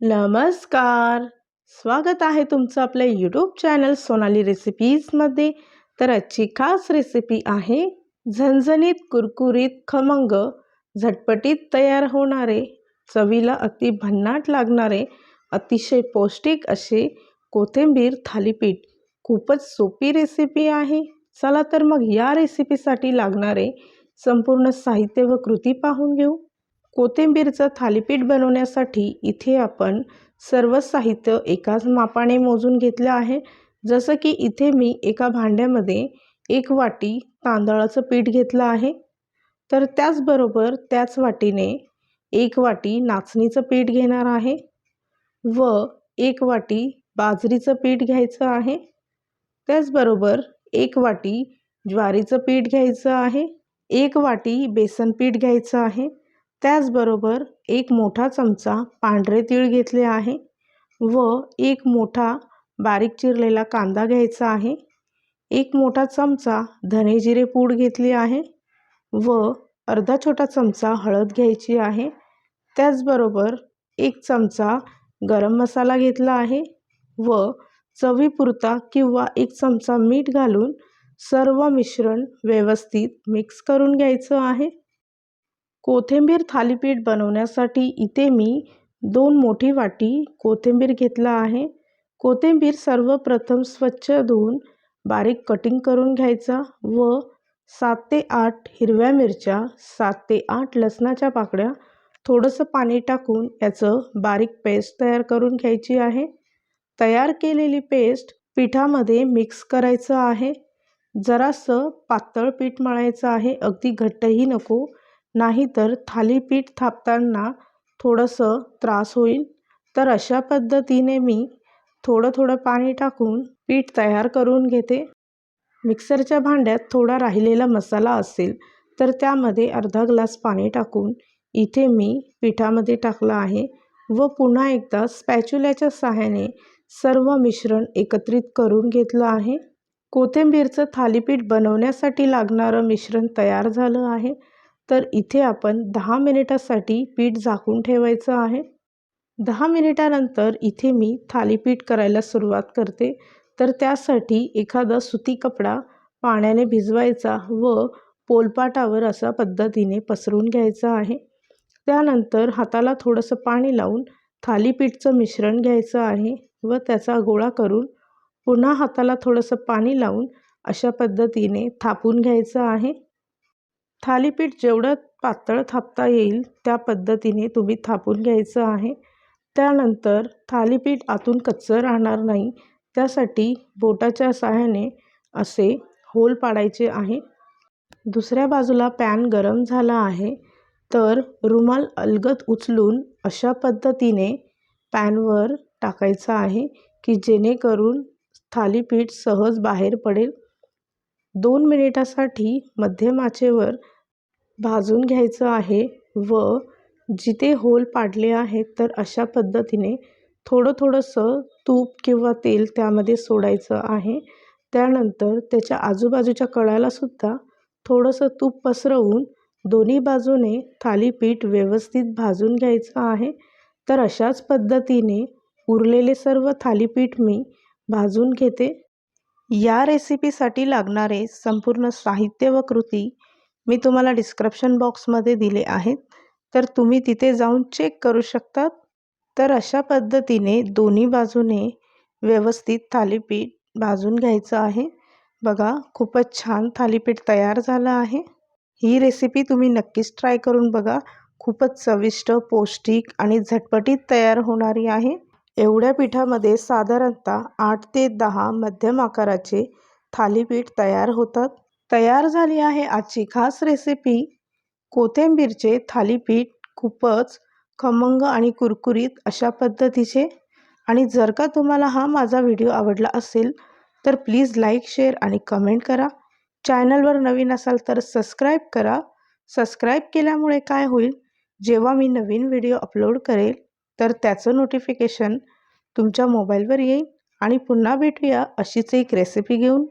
नमस्कार. स्वागत आहे तुमचं आपल्या यूट्यूब चॅनल सोनाली रेसिपीजमध्ये तर आजची खास रेसिपी आहे झणझणीत कुरकुरीत खमंग. झटपटीत तयार होणारे चवीला अति भन्नाट लागणारे अतिशय पौष्टिक असे कोथिंबीर थालीपीठ खूपच सोपी रेसिपी आहे. चला तर मग या रेसिपीसाठी लागणारे संपूर्ण साहित्य व कृती पाहून घेऊ. कोथिंबीरचं थालीपीठ बनवण्यासाठी इथे आपण सर्व साहित्य एकाच मापाने मोजून घेतलं आहे. जसं की इथे मी एका भांड्यामध्ये एक वाटी तांदळाचं पीठ घेतलं आहे. तर त्याचबरोबर त्याच वाटीने एक वाटी नाचणीचं पीठ घेणार आहे व एक वाटी बाजरीचं पीठ घ्यायचं आहे. त्याचबरोबर एक वाटी ज्वारीचं पीठ घ्यायचं आहे. एक वाटी बेसन पीठ घ्यायचं आहे. त्याचबरोबर एक मोठा चमचा पांढरे तीळ घेतले आहे व एक मोठा बारीक चिरलेला कांदा घ्यायचा आहे. एक मोठा चमचा धने जिरे पूड घेतली आहे व अर्धा छोटा चमचा हळद घ्यायची आहे. त्याचबरोबर एक चमचा गरम मसाला घेतला आहे व चवीपुरता किंवा एक चमचा मीठ घालून सर्व मिश्रण व्यवस्थित मिक्स करून घ्यायचं आहे. कोथिंबीर थालीपीठ बनवण्यासाठी इथे मी दोन मोठी वाटी कोथिंबीर घेतला आहे. कोथिंबीर सर्वप्रथम स्वच्छ धुवून बारीक कटिंग करून घ्यायचा व सात ते आठ हिरव्या मिरच्या सात ते आठ लसणाच्या पाकळ्या थोडंसं पाणी टाकून याचं बारीक पेस्ट तयार करून घ्यायची आहे. तयार केलेली पेस्ट पिठामध्ये मिक्स करायचं आहे. जरासं पातळ पीठ मळायचं आहे. अगदी घट्टही नको. नाहीतर थालीपीठ थापताना थोडंसं त्रास होईल. तर अशा पद्धतीने मी थोडं थोडं पाणी टाकून पीठ तयार करून घेते. मिक्सरच्या भांड्यात थोडा राहिलेला मसाला असेल तर त्यामध्ये अर्धा ग्लास पाणी टाकून इथे मी पिठामध्ये टाकलं आहे व पुन्हा एकदा स्पॅच्युल्याच्या सहाय्याने सर्व मिश्रण एकत्रित करून घेतलं आहे. कोथिंबीरचं थालीपीठ बनवण्यासाठी लागणारं मिश्रण तयार झालं आहे. तर इथे आपण दहा मिनिटासाठी पीठ झाकून ठेवायचं आहे. दहा मिनिटानंतर इथे मी थालीपीठ करायला सुरुवात करते. तर त्यासाठी एखादा सुती कपडा पाण्याने भिजवायचा व पोलपाटावर अशा पद्धतीने पसरून घ्यायचा आहे. त्यानंतर हाताला थोडंसं पाणी लावून थालीपीठचं मिश्रण घ्यायचं आहे व त्याचा गोळा करून पुन्हा हाताला थोडंसं पाणी लावून अशा पद्धतीने थापून घ्यायचं आहे. थालीपीठ जेवढं पातळ थापता येईल त्या पद्धतीने तुम्ही थापून घ्यायचं आहे. त्यानंतर थालीपीठ आतून कच्चं राहणार नाही. त्यासाठी बोटाच्या सहाय्याने असे होल पाडायचे आहे. दुसऱ्या बाजूला पॅन गरम झाला आहे. तर रुमाल अलगद उचलून अशा पद्धतीने पॅनवर टाकायचं आहे की जेणेकरून थालीपीठ सहज बाहेर पडेल. दोन मिनिटासाठी मध्यम आचेवर भाजून घ्यायचं आहे व जिथे होल पाडले आहेत तर अशा पद्धतीने थोडं थोडंसं तूप किंवा तेल त्यामध्ये सोडायचं आहे. त्यानंतर त्याच्या आजूबाजूच्या कळालासुद्धा थोडंसं तूप पसरवून दोन्ही बाजूने थालीपीठ व्यवस्थित भाजून घ्यायचं आहे. तर अशाच पद्धतीने उरलेले सर्व थालीपीठ मी भाजून घेते. या रेसिपीसाठी लागणारे संपूर्ण साहित्य व कृती मी तुम्हाला डिस्क्रिप्शन बॉक्समध्ये दिले आहेत तर तुम्ही तिथे जाऊन चेक करू शकतात. तर अशा पद्धतीने दोन्ही बाजूने व्यवस्थित थालीपीठ भाजून घ्यायचं आहे. बघा खूपच छान थालीपीठ तयार झालं आहे. ही रेसिपी तुम्ही नक्कीच ट्राय करून बघा. खूपच चविष्ट पौष्टिक आणि झटपटीत तयार होणारी आहे. एवढ्या पिठामध्ये साधारणतः आठ ते दहा मध्यम आकाराचे थालीपीठ तयार होतात. तयार झाली आहे आजची खास रेसिपी कोथिंबीरचे थालीपीठ खूपच खमंग आणि कुरकुरीत अशा पद्धतीचे. आणि जर का तुम्हाला हा माझा व्हिडिओ आवडला असेल तर प्लीज लाईक शेअर आणि कमेंट करा. चॅनलवर नवीन असाल तर सबस्क्राईब करा. सबस्क्राईब केल्यामुळे काय होईल जेव्हा मी नवीन व्हिडिओ अपलोड करेल तर त्याचं नोटिफिकेशन तुमच्या मोबाईलवर येईल. आणि पुन्हा भेटूया अशीच एक रेसिपी घेऊन.